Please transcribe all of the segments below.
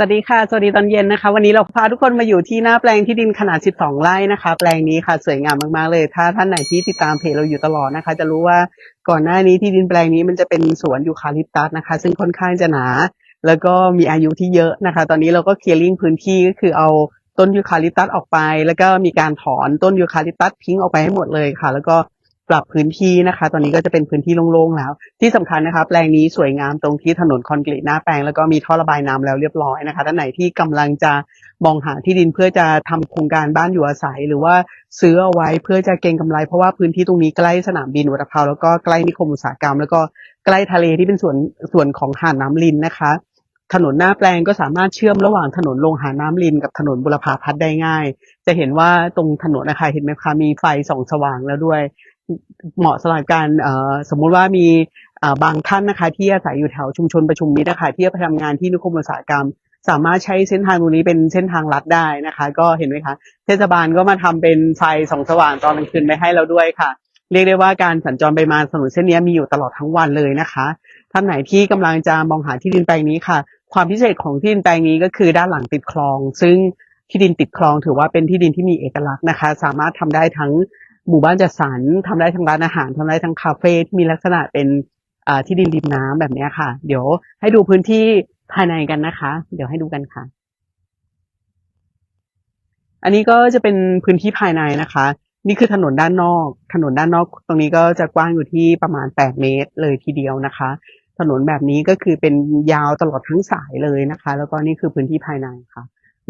สวัสดีค่ะ สวัสดีตอนเย็นนะคะ วันนี้เราพาทุกคนมาอยู่ที่หน้าแปลงที่ดินขนาด 12 ไร่นะคะ แปลงนี้ค่ะ สวยงามมากๆเลย ถ้าท่านไหนที่ติดตามเพจเราอยู่ตลอดนะคะ จะรู้ว่าก่อนหน้านี้ที่ดินแปลงนี้มันจะเป็นสวนยูคาลิปตัสนะคะ ซึ่งค่อนข้างจะหนา แล้วก็มีอายุที่เยอะนะคะ ตอนนี้เราก็เคลียร์ลิงพื้นที่ก็คือเอาต้นยูคาลิปตัสออกไป แล้วก็มีการถอนต้นยูคาลิปตัสทิ้งออกไปให้หมดเลยค่ะ แล้วก็ ปรับพื้นที่นะคะ ตอนนี้ก็จะเป็นพื้นที่โล่งๆแล้ว ที่สำคัญนะคะแปลงนี้สวยงามตรงที่ถนนคอนกรีตหน้าแปลงแล้วก็มีท่อระบายน้ำแล้วเรียบร้อยนะคะท่านไหนที่กำลังจะมองหาที่ดินเพื่อจะทำโครงการบ้านอยู่อาศัย หรือว่าซื้อเอาไว้เพื่อจะเก็งกำไร เพราะว่าพื้นที่ตรงนี้ใกล้สนามบินอุตภาวแล้วก็ใกล้นิคมอุตสาหกรรม แล้วก็ใกล้ทะเลที่เป็นส่วนส่วนของหาดน้ำลินนะคะ ถนนหน้าแปลงก็สามารถเชื่อมระหว่างถนนลงหาน้ำลินกับถนนบุรพาพัฒน์ได้ง่าย จะเห็นว่าตรงถนนนะคะเห็นไหมคะมีไฟส่องสว่างแล้วด้วย เหมาะสำหรับการเอ่อสมมุติว่ามีเอ่อบางท่านนะคะที่อาศัยอยู่แถวชุมชนประชุมมิตรนะคะที่ไปทำงานที่นิคมอุตสาหกรรม สามารถใช้เส้นทางตรงนี้เป็นเส้นทางลัดได้นะคะ ก็เห็นไหมคะ เทศบาลก็มาทำเป็นไฟสองสว่างตอนกลางคืนไปให้เราด้วยค่ะ เรียกได้ว่าการสัญจรไปมาถนนเส้นนี้มีอยู่ตลอดทั้งวันเลยนะคะท่านไหนที่กำลังจะมองหาที่ดินแปลงนี้ค่ะ ความพิเศษของที่ดินแปลงนี้ก็คือด้านหลังติดคลอง ซึ่งที่ดินติดคลองถือว่าเป็นที่ดินที่มีเอกลักษณ์นะคะ สามารถทำได้ทั้ง หมู่บ้านจัดสรรทำได้ทั้งร้านอาหารทำได้ทั้งคาเฟ่ที่มีลักษณะเป็นที่ดินริมน้ำแบบนี้ค่ะ เดี๋ยวให้ดูพื้นที่ภายในกันนะคะ เดี๋ยวให้ดูกันค่ะ อันนี้ก็จะเป็นพื้นที่ภายในนะคะ นี่คือถนนด้านนอก ถนนด้านนอก ตรงนี้ก็จะกว้างอยู่ที่ประมาณ 8 เมตรเลยทีเดียวนะคะ ถนนแบบนี้ก็คือเป็นยาวตลอดทั้งสายเลยนะคะ แล้วก็นี่คือพื้นที่ภายในค่ะ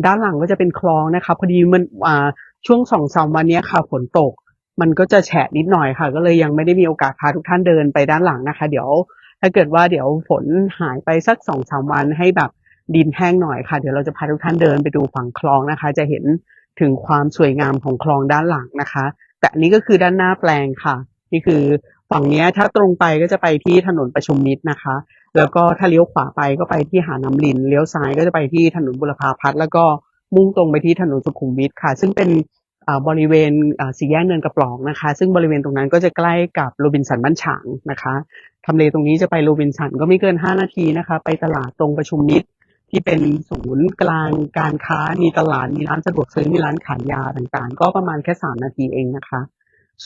ด้านหลังก็จะเป็นคลองนะคะ พอดีมันช่วงสองสามวันนี้ค่ะฝนตก มันก็จะแฉะนิดหน่อยค่ะ ก็เลยยังไม่ได้มีโอกาสพาทุกท่านเดินไปด้านหลังนะคะ เดี๋ยว ถ้าเกิดว่าเดี๋ยวฝนหายไปสักสองสามวันให้แบบดินแห้งหน่อยค่ะ เดี๋ยวเราจะพาทุกท่านเดินไปดูฝั่งคลองนะคะ จะเห็นถึงความสวยงามของคลองด้านหลังนะคะ แต่นี้ก็คือด้านหน้าแปลงค่ะ นี่คือฝั่งนี้ถ้าตรงไปก็จะไปที่ถนนประชุมมิตรนะคะ แล้วก็ถ้าเลี้ยวขวาไปก็ไปที่หาน้ำลิน เลี้ยวซ้ายก็จะไปที่ถนนบุรพาพัฒน์แล้วก็มุ่งตรงไปที่ถนนสุขุมวิทค่ะ ซึ่งเป็น บริเวณอ่าสี่แยกเนินกระปลองนะคะ ซึ่งบริเวณตรงนั้นก็จะใกล้กับโรบินสันบ้านฉางนะคะทำเลตรงนี้จะไปโรบินสันก็ไม่เกิน 5 นาทีนะคะ ไปตลาดตรงประชุมมิตรที่เป็นศูนย์กลางการค้ามีตลาดมีร้านสะดวกซื้อมีร้านขายยาต่างๆ ก็ประมาณแค่ 3 นาทีเองนะคะ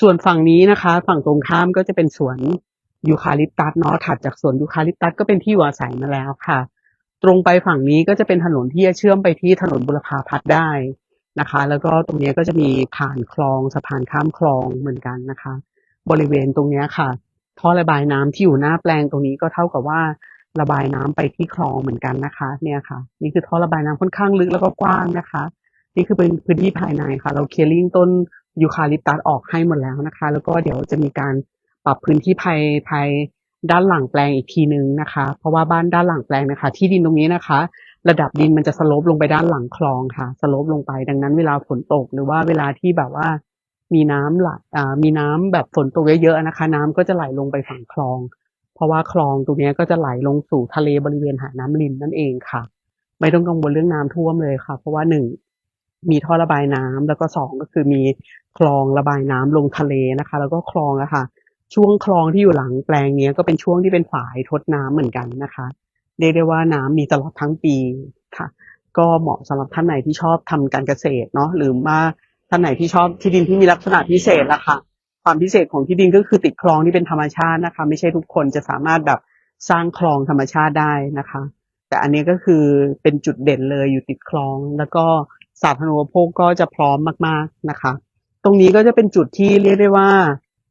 ส่วนฝั่งนี้นะคะ ฝั่งตรงข้ามก็จะเป็นสวนยูคาลิปตัสเนาะถัดจากสวนยูคาลิปตัสก็เป็นที่อยู่อาศัยมาแล้วค่ะ ตรงไปฝั่งนี้ก็จะเป็นถนนที่จะเชื่อมไปที่ถนนบุรพาพัฒน์ได้ นะคะ แล้วก็ตรงนี้ก็จะมีผ่านคลองสะพานข้ามคลองเหมือนกันนะคะ บริเวณตรงนี้ค่ะ ท่อระบายน้ำที่อยู่หน้าแปลงตรงนี้ก็เท่ากับว่าระบายน้ำไปที่คลองเหมือนกันนะคะ เนี่ยค่ะ นี่คือท่อระบายน้ำค่อนข้างลึกแล้วก็กว้างนะคะ นี่คือเป็นพื้นที่ภายในค่ะ เราเคลียร์ลิงต้นยูคาลิปตัสออกให้หมดแล้วนะคะ แล้วก็เดี๋ยวจะมีการปรับพื้นที่ภายภายด้านหลังแปลงอีกทีนึงนะคะ เพราะว่าบ้านด้านหลังแปลงนะคะ ที่ดินตรงนี้นะคะ ระดับดินมันจะสโลปลงไปด้านหลังคลองค่ะ สโลปลงไปดังนั้นเวลาฝนตกหรือว่าเวลาที่แบบว่า มีน้ำไหลอ่ามีน้ำแบบฝนตกเยอะๆนะคะ น้ำก็จะไหลลงไปฝั่งคลอง เพราะว่าคลองตรงนี้ก็จะไหลลงสู่ทะเลบริเวณหาดน้ำลินนั่นเองค่ะ ไม่ต้องกังวลเรื่องน้ำท่วมเลยค่ะ เพราะว่าหนึ่งมีท่อระบายน้ำแล้วก็สองก็คือมีคลองระบายน้ำลงทะเลนะคะ แล้วก็คลองอะค่ะ ช่วงคลองที่อยู่หลังแปลงเนี้ยก็เป็นช่วงที่เป็นฝายทดน้ำเหมือนกันนะคะ เรียกได้ว่าน้ำมีตลอดทั้งปีค่ะ ก็เหมาะสำหรับท่านไหนที่ชอบทำการเกษตรเนาะหรือว่าท่านไหนที่ชอบที่ดินที่มีลักษณะพิเศษละค่ะ ความพิเศษของที่ดินก็คือติดคลองที่เป็นธรรมชาตินะคะ ไม่ใช่ทุกคนจะสามารถแบบสร้างคลองธรรมชาติได้นะคะ แต่อันนี้ก็คือเป็นจุดเด่นเลยอยู่ติดคลอง แล้วก็สาธารณูปโภคก็จะพร้อมมาก ๆนะคะ ตรงนี้ก็จะเป็นจุดที่เรียกได้ว่า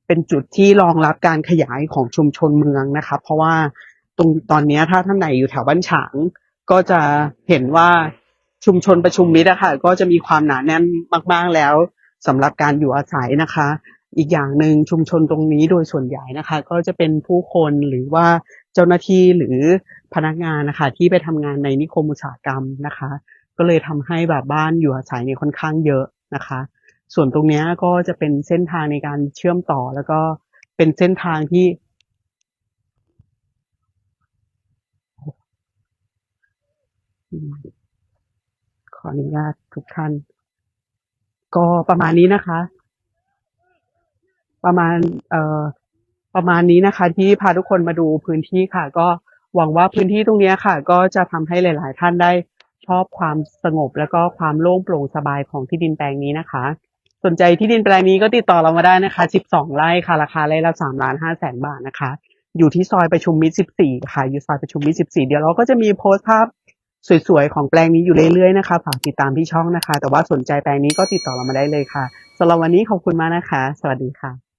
เป็นจุดที่รองรับการขยายของชุมชนเมืองนะคะ เพราะว่า รงตอนนี้ถ้าท่านไหนอยู่แถวบ้านฉาง ก็จะเห็นว่าชุมชนประชุมมิตรอะค่ะก็จะมีความหนาแน่นมาก ๆแล้วสำหรับการอยู่อาศัยนะคะ อีกอย่างหนึ่งชุมชนตรงนี้โดยส่วนใหญ่นะคะ ก็จะเป็นผู้คนหรือว่าเจ้าหน้าที่หรือพนักงานนะคะ ที่ไปทำงานในนิคมอุตสาหกรรมนะคะ ก็เลยทำให้แบบบ้านอยู่อาศัยเนี่ยค่อนข้างเยอะนะคะ ส่วนตรงนี้ก็จะเป็นเส้นทางในการเชื่อมต่อแล้วก็เป็นเส้นทางที่ อืม ขออนุญาตทุกท่าน ก็ประมาณนี้นะคะ ประมาณ เอ่อ ประมาณนี้นะคะ ที่พาทุกคนมาดูพื้นที่ค่ะ ก็หวังว่าพื้นที่ตรงนี้ค่ะ ก็จะทำให้หลาย ๆ ท่านได้ชอบความสงบแล้วก็ความโล่งโปร่งสบายของที่ดินแปลงนี้นะคะ สนใจที่ดินแปลงนี้ก็ติดต่อเรามาได้นะคะ 12 ไร่ค่ะ ราคาไร่ละ3ล้าน5แสนบาทนะคะ อยู่ที่ซอยประชุมมิตร 14 ค่ะ อยู่ซอยประชุมมิตร 14 เดี๋ยวเราก็จะมีโพสต์ภาพ สวยๆ ของแปลงนี้อยู่เรื่อยๆนะคะฝากติดตามที่ช่องนะคะ แต่ว่าสนใจแปลงนี้ก็ติดต่อเรามาได้เลยค่ะสำหรับวันนี้ขอบคุณมากนะคะ สวัสดีค่ะ